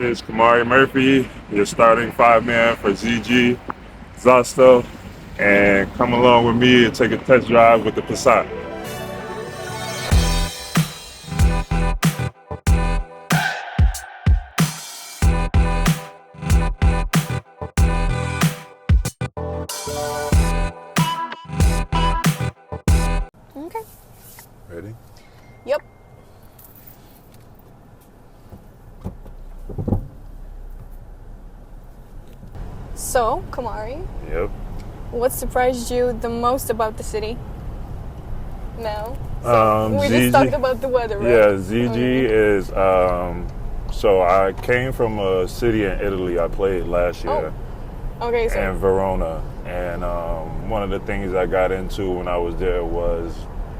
is Kamari Murphy, your starting five man for ZG, Zosto, and come along with me and take a test drive with the Passat. Okay. Ready? So, Kamari, Yep. what surprised you the most about the city? No. Um, we ZG just talked about the weather, right? Yeah, ZG Okay. is. Um, so I came from a city in Italy. I played last year. Okay, so and Verona. And um, one of the things I got into when I was there was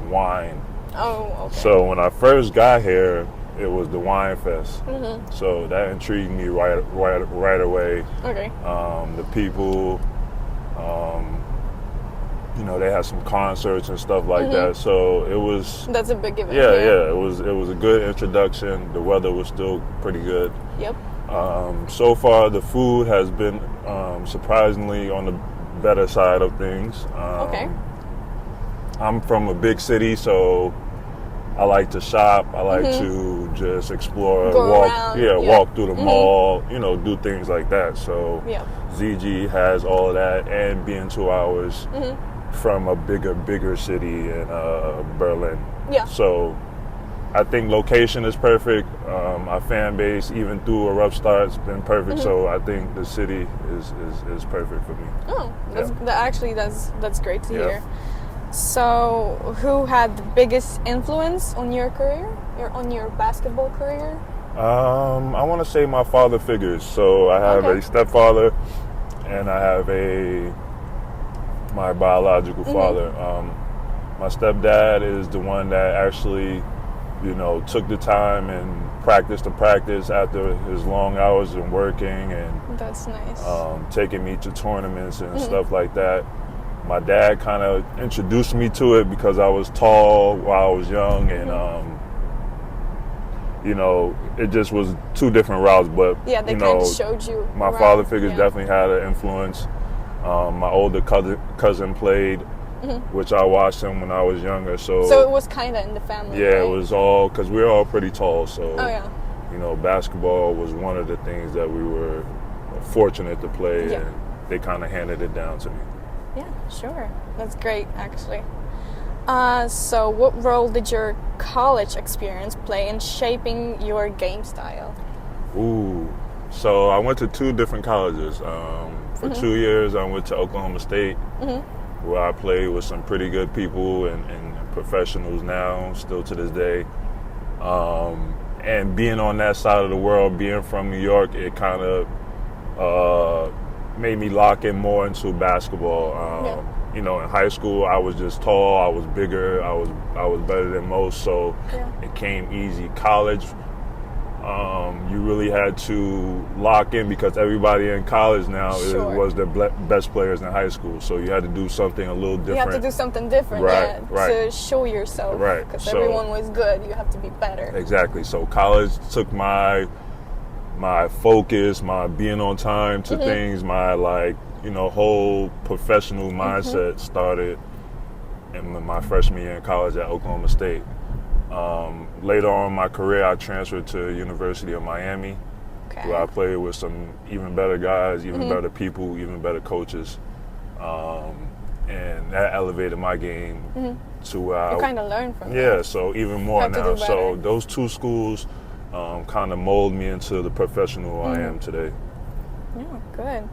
wine. oh, okay. So when I first got here, it was the wine fest. Mm-hmm. So that intrigued me right right right away. okay. Um, the people, um, you know, they had some concerts and stuff like that. So it was. That's a big event. Yeah, yeah, it was it was a good introduction. The weather was still pretty good. Yep. Um, so far, the food has been um, surprisingly on the better side of things. Um, Okay. I'm from a big city, so I like to shop. I like to just explore, Mm-hmm. Go walk, around, yeah, yeah. walk through the Mhm. mall. You know, do things like that. So Yep. ZG has all of that, and being two hours Mm-hmm. from a bigger, bigger city in uh, Berlin. Yeah. So I think location is perfect. Um, our fan base, even through a rough start, has been perfect. Mm-hmm. So I think the city is, is, is perfect for me. Oh, that's Yeah. that actually that's that's great to Yeah. hear. So, who had the biggest influence on your career? Your on your basketball career? Um, I want to say my father figures. So I have Okay. a stepfather, and I have a my biological Mm-hmm. father. Um, my stepdad is the one that actually, you know, took the time and practiced to practice after his long hours and working and That's nice. um, taking me to tournaments Mm-hmm. and stuff like that. My dad kind of introduced me to it because I was tall while I was young, and Mm-hmm. um, you know, it just was two different routes. But yeah, they you kind know, of showed you. my around, father figures yeah. definitely had an influence. Um, my older cousin cousin played, which I watched him when I was younger. So, Mm-hmm. So it was kind of in the family. yeah, right? it was all because we were all pretty tall. So Oh yeah. you know, basketball was one of the things that we were fortunate to play, Yeah. and they kind of handed it down to me. Yeah, sure. That's great, actually. Uh, so, what role did your college experience play in shaping your game style? Ooh, so I went to two different colleges. Um, for two years, I went to Oklahoma State, where I played with some pretty good people and, and professionals now, still to this day. Um, and being on that side of the world, being from New York, it kind of uh, made me lock in more into basketball. Um, Yeah. You know, in high school, I was just tall. I was bigger. I was I was better than most, so Yeah. it came easy. College, um, you really had to lock in because everybody in college now is, was the best players in high school. So you had to do something a little different. You have to do something different, Right, yeah, right. to show yourself. Right, Because so- everyone was good, you have to be better. Exactly. So college took my my focus, my being on time Mm-hmm. to things, my like you know whole professional Mm-hmm. mindset started in my freshman year in college at Oklahoma State. Um, later on in my career, I transferred to University of Miami, Okay. where I played with some even better guys, even Mm-hmm. better people, even better coaches, um, and that elevated my game to where I Mm-hmm. kind of learn from yeah, that. so even more now. So those two schools um, kind of mold me into the professional I Mm-hmm. am today. Yeah, good.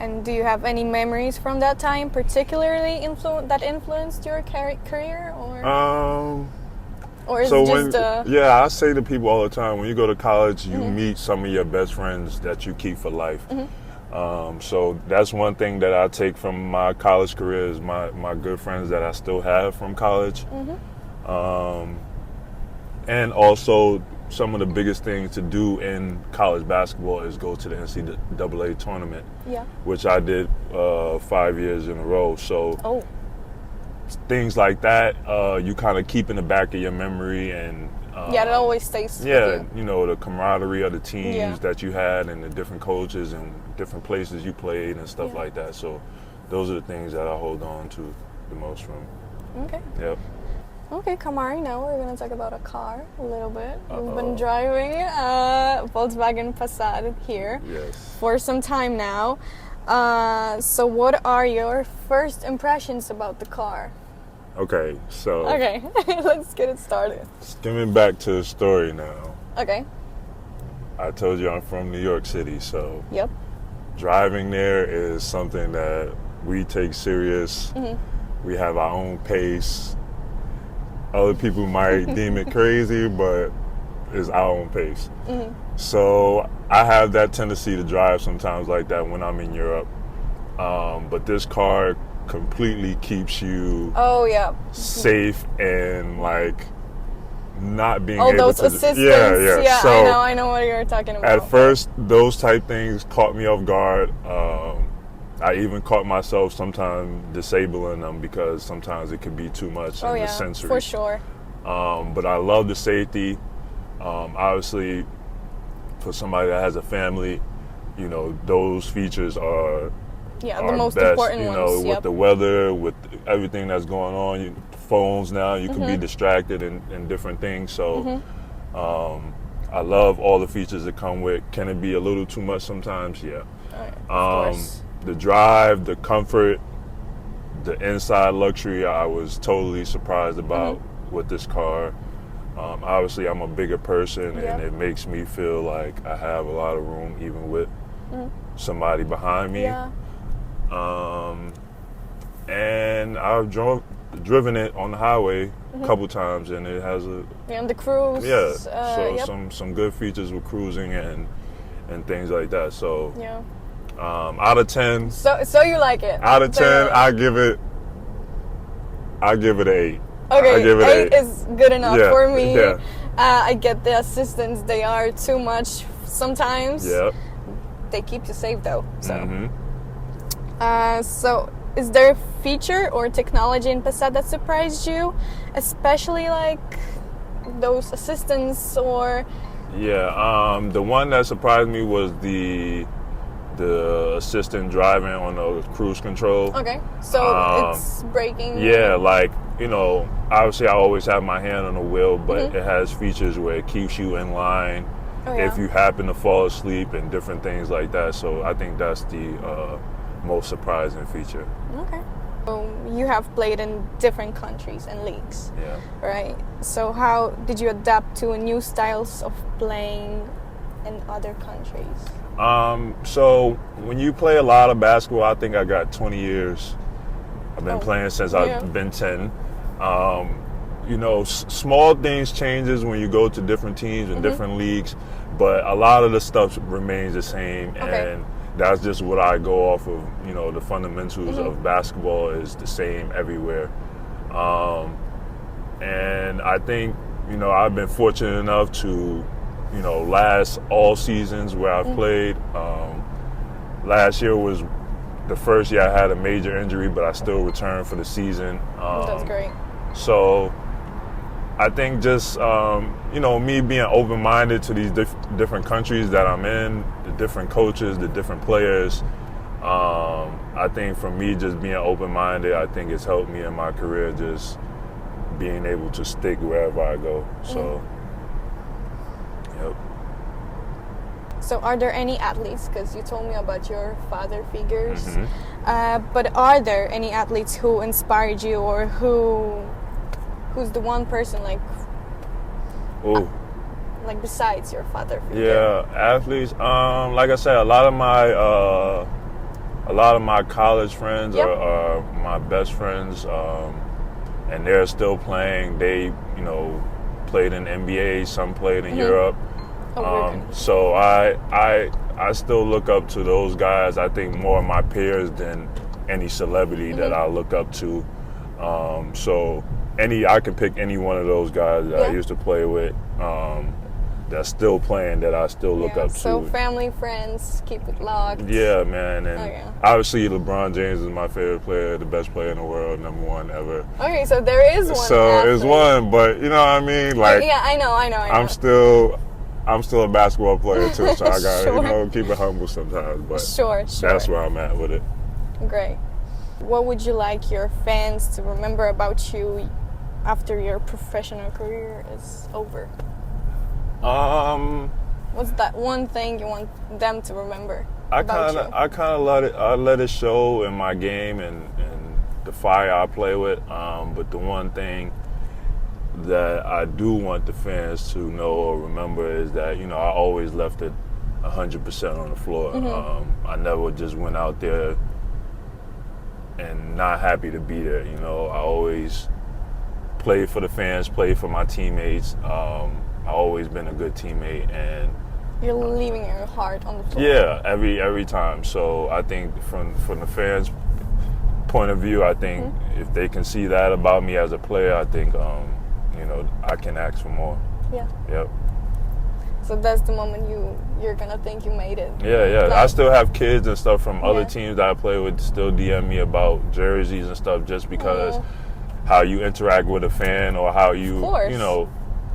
And do you have any memories from that time, particularly influ- that influenced your car- career, or Um, or is so it when just uh, yeah, I say to people all the time when you go to college, you Mm-hmm. meet some of your best friends that you keep for life. Mm-hmm. Um, so that's one thing that I take from my college career is my, my good friends that I still have from college. Mm-hmm. Um, and also some of the biggest things to do in college basketball is go to the NCAA tournament, yeah? which I did uh, five years in a row. So Oh, things like that, uh, you kind of keep in the back of your memory, and yeah, that Um, always stays. with yeah, you. you know the camaraderie of the teams Yeah. that you had and the different coaches and different places you played and stuff Yeah. like that. So those are the things that I hold on to the most from. Okay. Yep. Okay, Kamari, now we're gonna talk about a car a little bit. We've been driving a Volkswagen Passat here Yes. for some time now. Uh, so, what are your first impressions about the car? Okay, so Okay, let's get it started. skimming back to the story now. Okay. I told you I'm from New York City, so Yep. driving there is something that we take serious. Mm-hmm. We have our own pace. Other people might deem it crazy, but it's our own pace. Mm-hmm. So I have that tendency to drive sometimes like that when I'm in Europe. Um, but this car completely keeps you Oh yeah. safe and like not being All able those to assistants. yeah yeah so I know. I know what you're talking about. at first those type things caught me off guard um, i even caught myself sometimes disabling them because sometimes it could be too much oh in yeah, the sensory for sure. um, but i love the safety um, obviously for somebody that has a family you know those features are Yeah, are the most best, important you know, ones. with Yep. the weather, with everything that's going on. You, phones now, you can be Mm-hmm. distracted in, in different things. So, um, I love all the features that come with. Can it be a little too much sometimes? Yeah. Alright, of Um, course. The drive, the comfort, the inside luxury, I was totally surprised about Mm-hmm. with this car. Um, obviously, I'm a bigger person, and it makes me feel like I have a lot of room, even with somebody behind me. Mm-hmm. Yeah. Um, and I've drove, driven it on the highway Mm-hmm. a couple times, and it has a Yeah, and the cruise. yeah, Uh, so yep. some some good features with cruising and and things like that. So Yeah. Um, out of ten, So, so you like it? out of ten, Thoroughly. I give it, I give it eight. Okay, I give it eight eight. is good enough Yeah, for me. yeah. Uh, I get the assistants; they are too much sometimes. Yeah. They keep you safe though. So, hmm uh, so is there a feature or technology in Passat that surprised you, especially like those assistants or? Yeah. Um, the one that surprised me was the the assistant driving on the cruise control. Okay, so Um, it's braking. Yeah, like you know, obviously I always have my hand on the wheel, but Mhm. it has features where it keeps you in line Oh, yeah. if you happen to fall asleep and different things like that. So I think that's the uh, most surprising feature. Okay. So you have played in different countries and leagues. Yeah. Right. So how did you adapt to new styles of playing in other countries? Um, so when you play a lot of basketball, I think I got 20 years. I've been Oh, playing since yeah. I've been 10. Um, you know, s- small things changes when you go to different teams and Mm-hmm. different leagues, but a lot of the stuff remains the same, Okay. and that's just what I go off of. You know, the fundamentals Mm-hmm. of basketball is the same everywhere. Um, and I think you know I've been fortunate enough to you know last all seasons where Mm-hmm. I've played. Um, last year was the first year I had a major injury, but I still returned for the season. Um, That's great. So I think just um, you know me being open minded to these diff- different countries that I'm in, the different coaches, the different players. Um, I think for me, just being open minded, I think it's helped me in my career. Just being able to stick wherever I go. So, yep. So are there any athletes? Because you told me about your father figures. Mhm. Uh, but are there any athletes who inspired you, or who, who's the one person like, Ooh. like besides your father figure? Yeah, athletes. Um, like I said, a lot of my uh, a lot of my college friends Yep. are, are my best friends, um, and they're still playing. They, you know, played in NBA. Some played in Mhm. Europe. Oh, Um, so I I I still look up to those guys. I think more of my peers than any celebrity that Mm-hmm. I look up to. Um, so any I can pick any one of those guys that I used to play with. Um, that's still playing that I still look Yeah, up so to. So family, friends, keep it locked. Yeah, man, and Okay. obviously LeBron James is my favorite player, the best player in the world, number one ever. Okay, so there is one. so it's one, but you know what I mean? Like yeah, I know, I know, I know. I'm still, I'm still a basketball player too, so I got to Sure. you know keep it humble sometimes. But sure, sure. that's where I'm at with it. Great. What would you like your fans to remember about you after your professional career is over? Um, What's that one thing you want them to remember I kind of. I kind of let it, I let it show in my game and, and the fire I play with. Um, but the one thing that I do want the fans to know or remember is that you know I always left it hundred percent on the floor. Um, I never just went out there and not happy to be there. You know, I always played for the fans, played for my teammates. Um, I always been a good teammate and. You're leaving your heart on the floor. Yeah, every every time. So I think from from the fans' point of view, I think Mm-hmm. if they can see that about me as a player, I think um, you know I can ask for more. Yeah. Yep. So that's the moment you you're gonna think you made it. Yeah, yeah. I still have kids and stuff from other Yeah. teams that I play with still DM me about jerseys and stuff just because Aw. how you interact with a fan or how you you know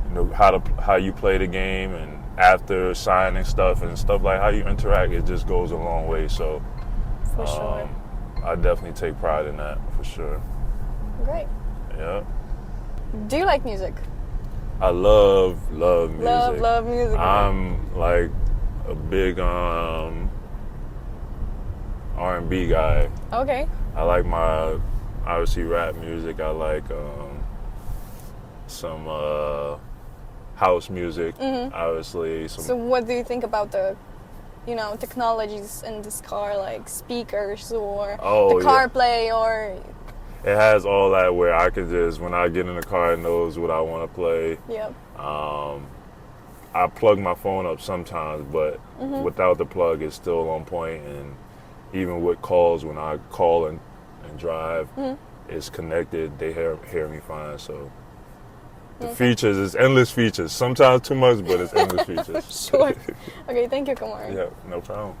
you know how to how you play the game and after signing stuff and stuff like how you interact it just goes a long way. So For sure. Um, I definitely take pride in that for sure. Great. Yeah. Do you like music? I love love music. Love, love music. I'm like a big um R and B guy. okay. I like my obviously rap music. I like um some uh house music. Obviously some Mm-hmm. So what do you think about the you know, technologies in this car like speakers or Oh, the yeah. CarPlay or it has all that where I can just when I get in the car it knows what I want to play. yeah. Um, I plug my phone up sometimes, but Mm-hmm. without the plug, it's still on point. And even with calls, when I call and, and drive, Mm-hmm. it's connected. They hear hear me fine. So the features is endless features. Sometimes too much, but it's endless features. Sure. Okay, thank you, Kamar. yeah, no problem.